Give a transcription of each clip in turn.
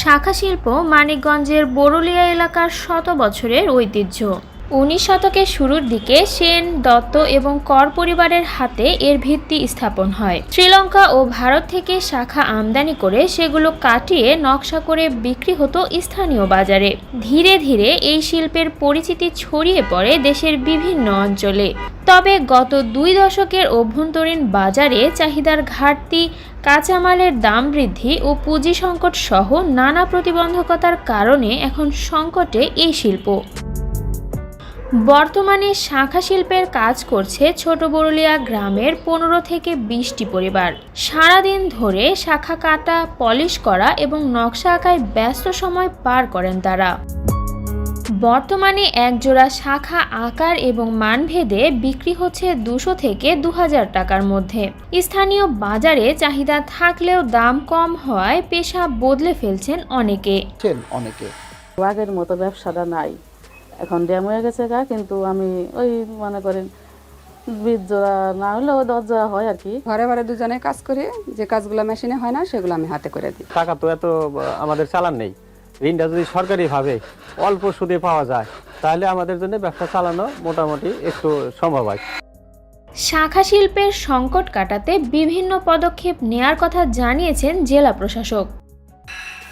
শাখা শিল্প মানিকগঞ্জের বরুলিয়া এলাকার শত বছরের ঐতিহ্য। উনিশ শতকের শুরুর দিকে সেন, দত্ত এবং কর পরিবারের হাতে এর ভিত্তি স্থাপন হয়। শ্রীলঙ্কা ও ভারত থেকে শাখা আমদানি করে সেগুলো কাটিয়ে নকশা করে বিক্রি হতো স্থানীয় বাজারে। ধীরে ধীরে এই শিল্পের পরিচিতি ছড়িয়ে পড়ে দেশের বিভিন্ন অঞ্চলে। তবে গত দুই দশকের অভ্যন্তরীণ বাজারে চাহিদার ঘাটতি, কাঁচামালের দাম বৃদ্ধি ও পুঁজি সংকট সহ নানা প্রতিবন্ধকতার কারণে এখন সংকটে এই শিল্প। বর্তমানে শাখা শিল্পের কাজ করছে ছোট বরুলিয়া গ্রামের পনেরো থেকে বিশটি পরিবার। সারাদিন ধরে শাখা কাটা পলিশ করা এবং নকশা আঁকায় ব্যস্ত সময় পার করেন তারা। বর্তমানে একজোড়া শাখা আকার এবং মানভেদে বিক্রি হচ্ছে দুশো থেকে দু হাজার টাকার মধ্যে। স্থানীয় বাজারে চাহিদা থাকলেও দাম কম হওয়ায় পেশা বদলে ফেলছেন অনেকে। অনেকে। আগের মতো ব্যবসাটা নাই। এখন ড্যাম হয়ে গেছে গা কিন্তু আমি ওই মনে করেন বীজ জোড়া না হলেও দশ জোড়া হয় আর কি। ঘরে ঘরে দুজনে কাজ করি যে কাজগুলো মেশিনে হয় না সেগুলো আমি হাতে করে দিই। টাকা তো এত আমাদের চালান নেই। ঋণটা যদি সরকারিভাবে অল্প সুদে পাওয়া যায় তাহলে আমাদের জন্য ব্যবসা চালানো মোটামুটি একটু সম্ভব হয়। শাখা শিল্পের সংকট কাটাতে বিভিন্ন পদক্ষেপ নেয়ার কথা জানিয়েছেন জেলা প্রশাসক।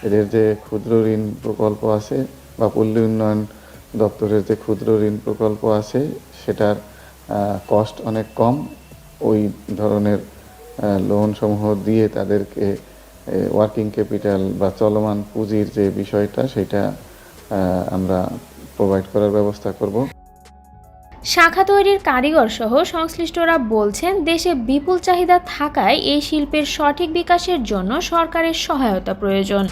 এদের যে ক্ষুদ্র ঋণ প্রকল্প আছে বা পল্লী উন্নয়ন দপ্তরের যে ক্ষুদ্র ঋণ প্রকল্প আছে, সেটার কস্ট অনেক কম। ওই ধরনের লোন সমূহ দিয়ে তাদেরকে ওয়ার্কিং ক্যাপিটাল বা চলমান পুঁজির যে বিষয়টা, সেটা আমরা প্রোভাইড করার ব্যবস্থা করব। শাখা তৈরির কারিগর সহ সংশ্লিষ্টরা বলছেন, দেশে বিপুল চাহিদা থাকায় এই শিল্পের সঠিক বিকাশের জন্য সরকারের সহায়তা প্রয়োজন।